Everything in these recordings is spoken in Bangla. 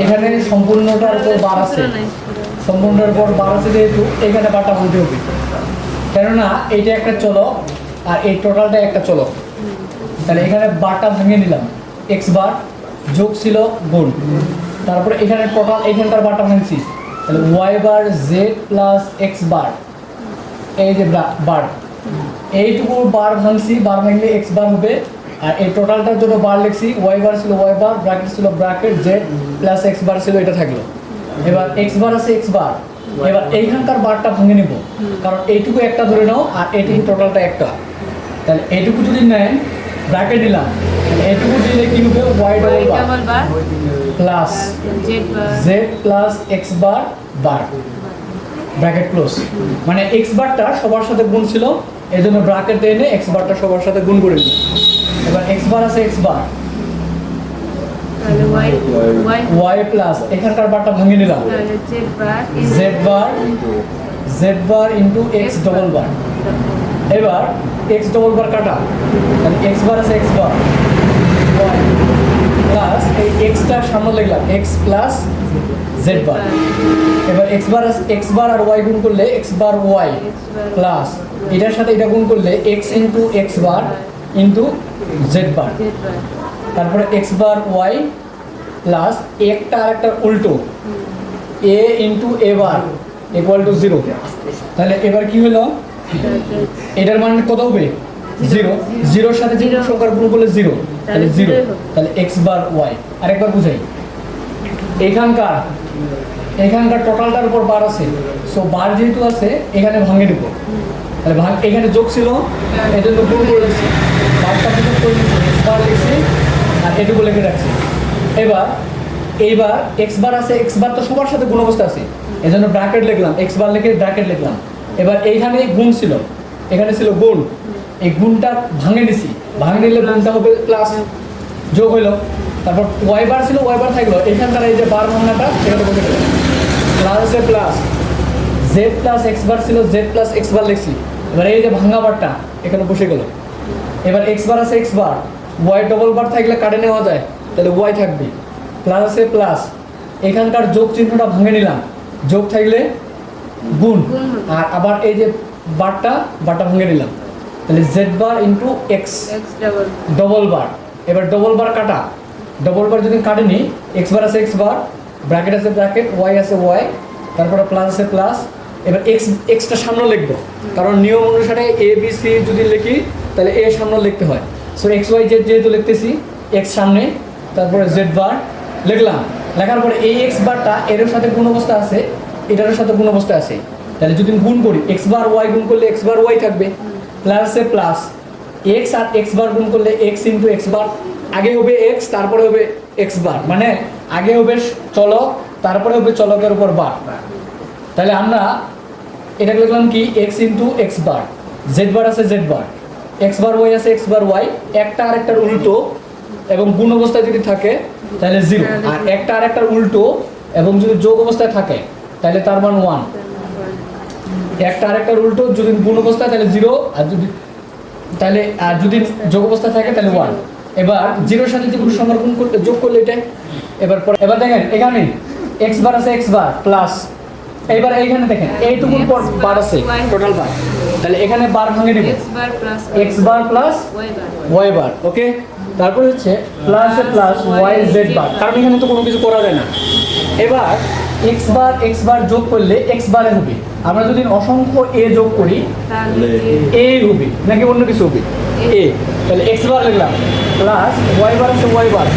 এখানে সম্পূর্ণটার উপর বার আছে। সম্পূর্ণটার উপর বার আছে যেহেতু এখানে বারটা ভাঙতে হবে। কেননা এইটা একটা চলক আর এই টোটালটা একটা চলক। তাহলে এখানে বারটা ভেঙে নিলাম। এক্স বার যোগ ছিল গুণ। তারপরে এখানে টোটাল এখানকার বারটা ভাঙছি। তাহলে y bar z plus x bar. এই যে বার। এইটুকু বার ভাঙছি বার ভাঙলে এক্স বার হবে। আর এই টোটালটার জন্য বার লিখছি ওয়াই বার ছিল ওয়াই বার ব্র্যাকেট ছিল bracket z plus x bar ছিল এটা থাকল। এবার এক্স বার আছে এক্স বার এবার এইখানকার বারটা ভেঙে নিব। কারণ এইটুকু একটা ধরে নাও আর এইটুকু টোটালটা একটা। তাহলে এইটুকু যদি নেন ব্র্যাকেট দিলাম এইটুকু দিলে কি হবে? Y double bar plus z plus x bar bar bracket close মানে এক্স বারটা সবার সাথে গুণ ছিল এই জন্য ব্র্যাকেট এনে এক্স বারটা সবার সাথে গুণ করে দিল এবার এক্স বার আছে এক্স বার ওয়াই প্লাস এখানকার বারটা ভাঙিয়ে নিলাম। Z bar Z bar into X double bar এবার এক্স ডবল বার কাটা। তাহলে এক্স বার আছে এক্স বার ওয়াই প্লাস এই এক্সটা সামনে লিখলাম। এক্স প্লাস জেড বার এবার এক্স বার এক্স বার আর ওয়াই গুণ করলে এক্স বার ওয়াই প্লাস এটার সাথে এটা গুণ করলে x into x bar into z bar তারপরে এক্স বার ওয়াই প্লাস একটা আর একটা উল্টো। A into a bar equal to zero তাহলে এবার কি হলো? এটার মান কত হবে? জিরো জিরোর সাথে যে. সংখ্যার গুণ করলে জিরো তাহলে তাহলে জিরো তাহলে এক্স বার ওয়াই আরেকবার বুঝাই। এখানকার এখানকার টোটালটার উপর বার আছে। সো বার যেহেতু আছে, এখানে ভাঙে দেবো তাহলে ভাগ এখানে যোগ ছিল এই জন্য গুণ করে বারটা বার লিখছি আর এটুকু লিখে রাখছি। এবার এইবার এক্স বার আছে এক্স বার তো সবার সাথে গুণ অবস্থা আছে। এই জন্য ব্র্যাকেট লিখলাম এক্স বার লিখে ব্র্যাকেট লিখলাম। এবার এইখানে গুণ ছিল। এখানে ছিল গুণ। এই গুণটা ভাঙে নিছি। ভাঙে নিলে গুণটা হবে প্লাস যোগ হইল। তারপর ওয়াই বার ছিল ওয়াই বার থাকল। এখানকার এই যে বার ভাঙাটা, সেখানে বসে plus plus z plus x bar ছিল জেড প্লাস এক্স বার লিখছি। এবার এই যে ভাঙা বারটা এখানে বসে গেল। এবার এক্স বার আছে x bar y double bar থাকলে কাটে নেওয়া যায় তাহলে ওয়াই থাকবে। প্লাস আছে প্লাস এখানকার যোগ চিহ্নটা ভাঙে নিলাম। যোগ থাকলে গুণ। আর আবার এই যে বারটা বারটা ভাঙে নিলাম। তাহলে z bar into x x double bar এবার ডবল বার কাটা। ডবল বার যদি কাটেনি এক্স বার আছে এক্স বার ব্র্যাকেট আছে ব্র্যাকেট ওয়াই আছে ওয়াই তারপরে প্লাস আছে প্লাস এবার এক্স এক্সটা সামনে লিখব। কারণ নিয়ম অনুসারে এ বি সি যদি লিখি, তাহলে এ সামনে লিখতে হয়। সো এক্স ওয়াই জেড যেহেতু লিখতেছি এক্স সামনে, তারপরে জেড বার লিখলাম। লেখার পরে এই এক্স বারটা এর সাথে গুণ অবস্থা আছে এটার সাথে গুণ অবস্থা আছে। তাহলে যদি গুণ করি এক্স বার ওয়াই গুণ করলে এক্স বার ওয়াই থাকবে প্লাসে প্লাস এক্স আর এক্স বার গুণ করলে এক্স ইন্টু এক্স বার, আগে হবে এক্স তারপরে হবে এক্স বার। মানে আগে হবে চলক তারপরে হবে চলকের উপর বার। তাহলে আমরা এটা লিখলাম কি? X into x bar z bar আছে z bar x bar y আছে এক্স বার ওয়াই একটা আর একটার উল্টো এবং গুণ অবস্থায় যদি থাকে তাহলে জিরো আর একটা আর একটার উল্টো এবং যদি যোগ অবস্থায় থাকে তাহলে তার মান ওয়ান একটা আরেকটার উল্টো যদি গুণ অবস্থায় তাহলে জিরো আর যদি তাহলে আর যদি যোগ অবস্থায় থাকে তাহলে ওয়ান এবার জিরোর সাথে যদি কোনো গুণ করলে যোগ করলে এটা এবার পরে এবার দেখেন এখানে এক্স বার আছে এক্স বার প্লাস এইবার এইখানে দেখেন এইটুকুর পর বার আছে টোটাল বার। তাহলে এখানে বার ভাঙে নেবে x bar plus y bar okay তারপর হচ্ছে plus plus y z bar. কারণ এখানে তো কোনো কিছু করা যায় না। এবার এক্স বার এক্স বার যোগ করলে এক্স বারে হবে। আমরা যদি অসংখ্য এ যোগ করি তাহলে এ হবে নাকি অন্য কিছু হবে? এ তাহলে এক্স বার লিখলাম প্লাস ওয়াই বার আছে y bar.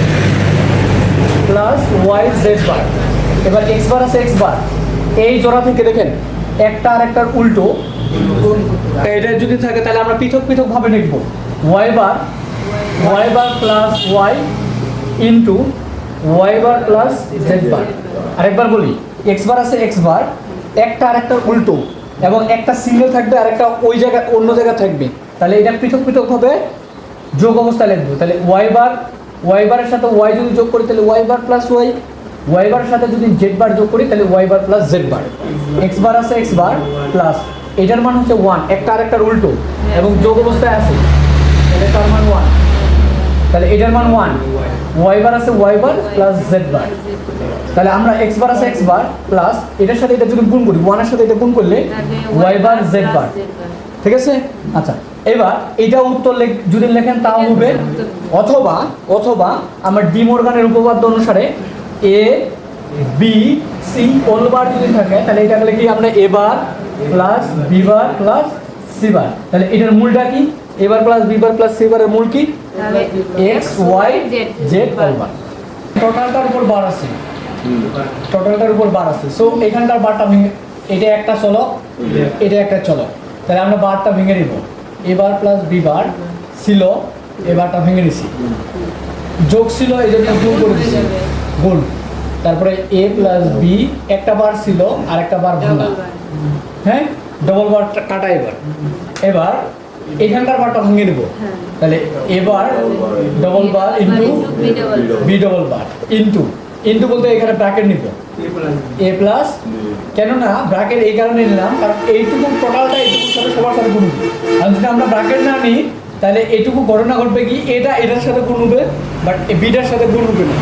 Plus y z bar এবার এক্স বার আছে এক্স বার এই জোড়া থেকে দেখেন, একটা আর একটার উল্টো। এটা যদি থাকে, তাহলে আমরা পৃথক পৃথক ভাবে লিখব। Y bar y bar plus y into y bar plus z bar আরেকবার বলি এক্স বার আছে এক্স বার একটা আরেকটার উল্টো। এবং একটা সিঙ্গেল থাকবে, আর একটা ওই জায়গায় অন্য জায়গায় থাকবে। তাহলে এটা পৃথক পৃথকভাবে যোগ অবস্থায় লিখব। তাহলে ওয়াই বার ওয়াই বারের সাথে ওয়াই যদি যোগ করি তাহলে y bar plus y y বারের সাথে যদি জেড বার যোগ করি তাহলে y bar plus z bar x bar আছে এক্স বার প্লাস এটার মান হচ্ছে ওয়ান একটা আরেকটার উল্টো এবং যোগ অবস্থায় আছে। তাহলে তার মান ওয়ান তাহলে এটার মান ওয়ান ওয়াই বার আছে y bar plus z bar তাহলে আমরা এক্স বার আছে এক্স বার প্লাস এটার সাথে এটা যদি গুণ করি ওয়ানের সাথে এটা গুণ করলে ওয়াই বার জেড বার ঠিক আছে? আচ্ছা। এবার এটা উত্তর লেখ- যদি লেখেন তাও হবে। অথবা অথবা আমার ডি মর্গানের উপপাদ্য অনুসারে এ বি সি বার যদি থাকে তাহলে এটা লিখি আমরা a bar plus b bar plus c bar. তাহলে এটার মূলটা কি? এবার plus b bar plus c বারের মূল কি? X y z all bar টোটালটার উপর বার আছে। টোটালটার উপর বার আছে। সো এখানটার বারটা ভেঙে এটা একটা চলো এটা একটা চলো তাহলে আমরা বারটা ভেঙে নিব। এবার প্লাস বি বার ছিল এবারটা ভেঙে নিছি। যোগ ছিল এই জন্য গুণ করে দিছি। গুণ। তারপরে এ প্লাস বি একটা বার ছিল আর একটা বার ভাঙা হ্যাঁ? ডবল বার কাটা এবার। এবার এখানকার বারটা ভেঙে নেব। হ্যাঁ। তাহলে এবার double bar into. B double bar into into বলতে এখানে ব্র্যাকেট নিব। এ প্লাস কেননা ব্র্যাকেট এই কারণে নিলাম কারণ এইটুকু টোটালটা এইটুকুর সাথে সবার সাথে গুণ হবে আর যদি আমরা ব্র্যাকেট না নিই তাহলে এইটুকু ঘটনা ঘটবে কি? এটা এটার সাথে গুণ হবে বাট বিটার সাথে গুণ হবে না।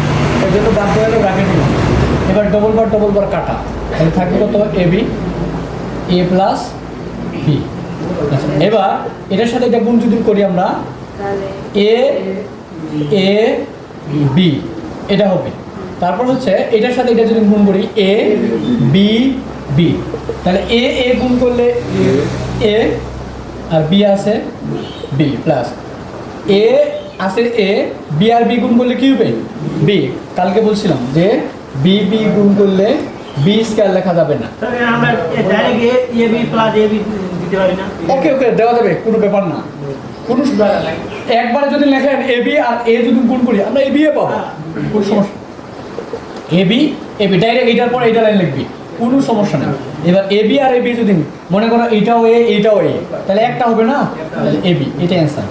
এর জন্য বাধ্য হয়ে ব্র্যাকেট নিলাম। এবার ডবল বার ডবল বার কাটা। তাহলে থাকবে কত? A b a plus b এবার এটার সাথে এটা গুণ যদি করি আমরা এ এ বি এটা হবে। তারপর হচ্ছে এটার সাথে এটা যদি গুণ করি এ বি বি তাহলে এ এ গুণ করলে এ আর বি আছে বি প্লাস এ আছে এ বি আর বি গুণ করলে কি হবে? বি কালকে বলছিলাম যে বি বি গুণ করলে বি স্কয়ার লেখা যাবে না। ওকে ওকে দেওয়া যাবে কোনো ব্যাপার না। কোনো একবারে যদি লেখেন এ বি আর এ যদি গুণ করি আমরা এ বি এ পাবো কোনো সমস্যা এবি এ বি ডাইরেক্ট এইটার পর এইটা লাইন লিখবি। কোনো সমস্যা নেই। এবার এবি আর এবি যদি মনে করো এইটাও এ এইটাও এ তাহলে একটা হবে না? এ বি এটাই অ্যান্সার